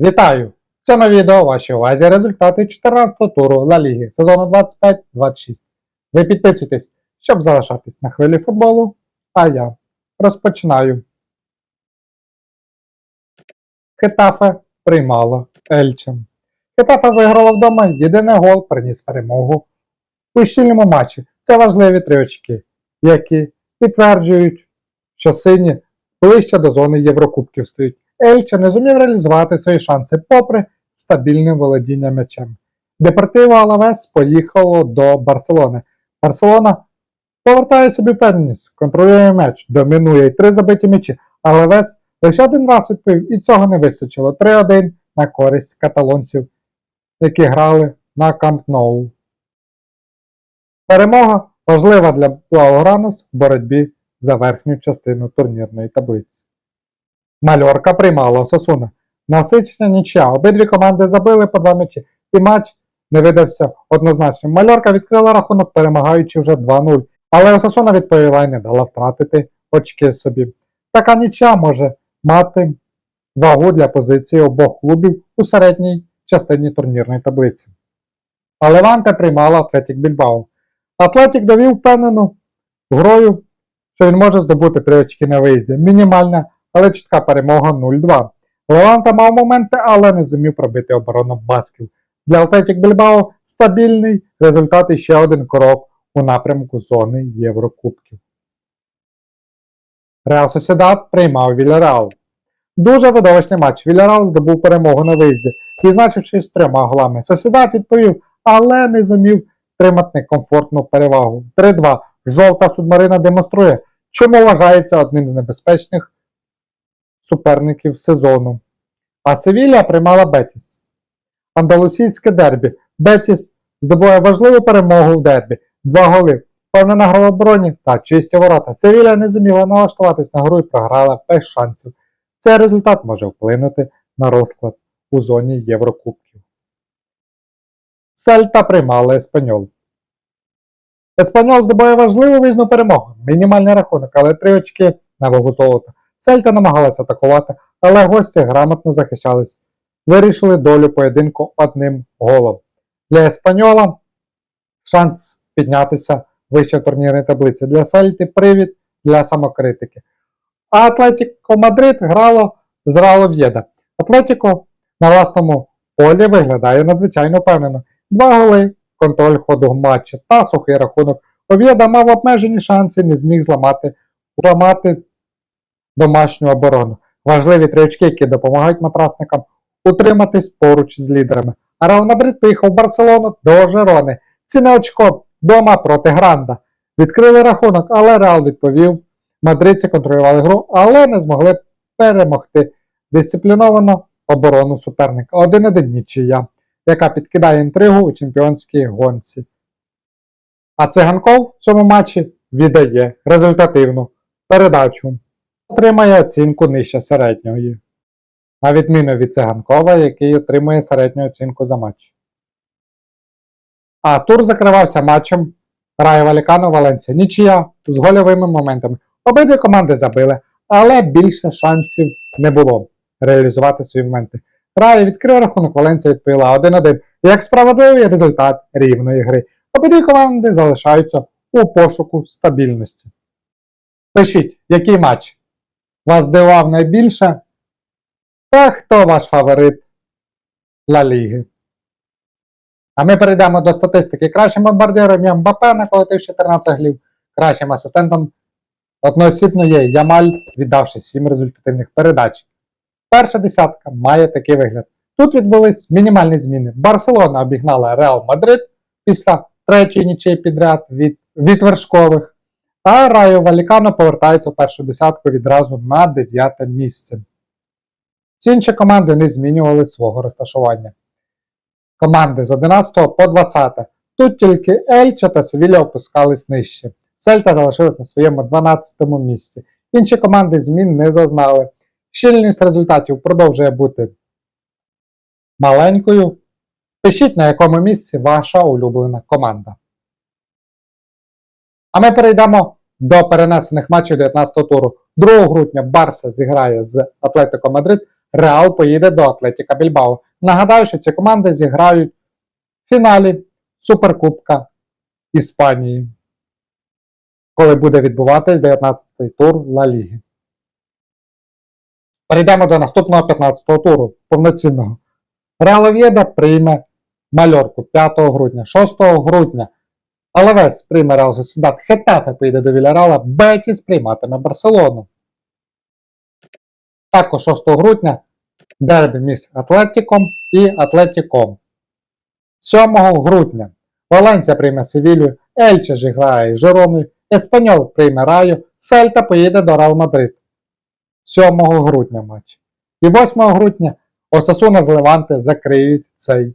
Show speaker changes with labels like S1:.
S1: Вітаю! В цьому відео вашій увазі результати 14-го туру Ла Ліги сезону 25-26. Ви підписуйтесь, щоб залишатись на хвилі футболу, а я розпочинаю. Хетафе приймало Ельчем. Хетафе виграло вдома, єдиний гол приніс перемогу у щільному матчі. Це важливі три очки, які підтверджують, що сині ближче до зони Єврокубків стоять. Ельче не зумів реалізувати свої шанси попри стабільне володіння м'ячем. Депортиво Алавес поїхало до Барселони. Барселона повертає собі впевненість, контролює м'яч, домінує і три забиті м'ячі. Алавес лише один раз відповів, і цього не вистачило. 3-1 на користь каталонців, які грали на Камп Ноу. Перемога важлива для Блаугранос в боротьбі за верхню частину турнірної таблиці. Мальорка приймала Осасуна. Насичення нічия. Обидві команди забили по два м'ячі, і матч не видався однозначним. Мальорка відкрила рахунок, перемагаючи вже 2-0. Але Осасуна відповіла і не дала втратити очки собі. Така нічия може мати вагу для позиції обох клубів у середній частині турнірної таблиці. А Леванте приймала Атлетік Більбао. Атлетік довів впевнену грою, що він може здобути три очки на виїзді. Мінімальна але чітка перемога 0-2. Леванта мав моменти, але не зумів пробити оборону Басків. Для Атлетік Більбао стабільний результат і ще один крок у напрямку зони Єврокубків. Реал Сосідат приймав Вільяреал. Дуже видовищний матч. Вільяреал здобув перемогу на виїзді, відзначившись трьома голами. Сосідат відповів, але не зумів тримати комфортну перевагу. 3-2. Жовта субмарина демонструє, чому вважається одним з небезпечних суперників сезону. А Севілля приймала Бетіс. Андалусійське дербі. Бетіс здобує важливу перемогу в дербі. Два голи. Певна гра в та чисті ворота. Севілля не зуміла налаштуватись на гру і програла без шансів. Цей результат може вплинути на розклад у зоні Єврокубків. Сельта приймала Еспаньол. Еспаньол здобує важливу визну перемогу. Мінімальний рахунок, але три очки на вагу золота. Сельта намагалася атакувати, але гості грамотно захищались. Вирішили долю поєдинку одним голом. Для Еспаньола шанс піднятися вище в турнірній таблиці. Для Сельти привід для самокритики. А Атлетіко Мадрид грало з Реал Ов'єда. Атлетіко на власному полі виглядає надзвичайно впевнено. Два голи, контроль ходу матчу та сухий рахунок. Ов'єда мав обмежені шанси, не зміг зламати, зламати домашню оборону. Важливі три які допомагають матрасникам утриматись поруч з лідерами. А Реал Мадрид поїхав в Барселону до Жерони. Ціна очко дома проти Гранда. Відкрили рахунок, але Реал відповів. Мадридці контролювали гру, але не змогли перемогти дисципліновано оборону суперника. 1-1 нічия, яка підкидає інтригу у чемпіонській гонці. А циганков в цьому матчі віддає результативну передачу отримає оцінку нижче середньої, на відміну від циганкова, який отримує середню оцінку за матч. А тур закривався матчем Раю Валікано Валенція. Нічия з гольовими моментами. Обидві команди забили, але більше шансів не було реалізувати свої моменти. Рая відкрив рахунок, Валенція відповіла 1-1. Як справедливий результат рівної гри. Обидві команди залишаються у пошуку стабільності. Пишіть, який матч вас здивував найбільше? Та хто ваш фаворит Ла Ліги? А ми перейдемо до статистики. Кращим бомбардиром є Мбапе, наколотив 14 голів. Кращим асистентом одноосібно є Ямаль, віддавши 7 результативних передач. Перша десятка має такий вигляд. Тут відбулись мінімальні зміни. Барселона обігнала Реал Мадрид після третьої нічей підряд від, від вершкових. А Райо Валікано повертається в першу десятку відразу на дев'яте місце. Всі інші команди не змінювали свого розташування. Команди з 11 по 20. Тут тільки Ельча та Севілля опускались нижче. Сельта залишилась на своєму 12 місці. Інші команди змін не зазнали. Щільність результатів продовжує бути маленькою. Пишіть, на якому місці ваша улюблена команда. А ми перейдемо до перенесених матчів 19-го туру. 2 грудня Барса зіграє з Атлетико Мадрид, Реал поїде до Атлетіка Більбао. Нагадаю, що ці команди зіграють в фіналі Суперкубка Іспанії, коли буде відбуватись 19-й тур Ла Ліги. Перейдемо до наступного 15-го туру, повноцінного. Реал Ов'єда прийме Мальорку 5 грудня, 6 грудня. Алавес прийме Реал Сосідат, Хетафе поїде до Вільярала, Бетіс прийматиме Барселону. Також 6 грудня дербі між Атлетіком і Атлетіком. 7 грудня Валенсія прийме Севілью, Ельче ж грає із Жероною, Еспаньол прийме Раю, Сельта поїде до Реал Мадрид. 7 грудня матч. І 8 грудня Осасуна з Леванте закриють цей.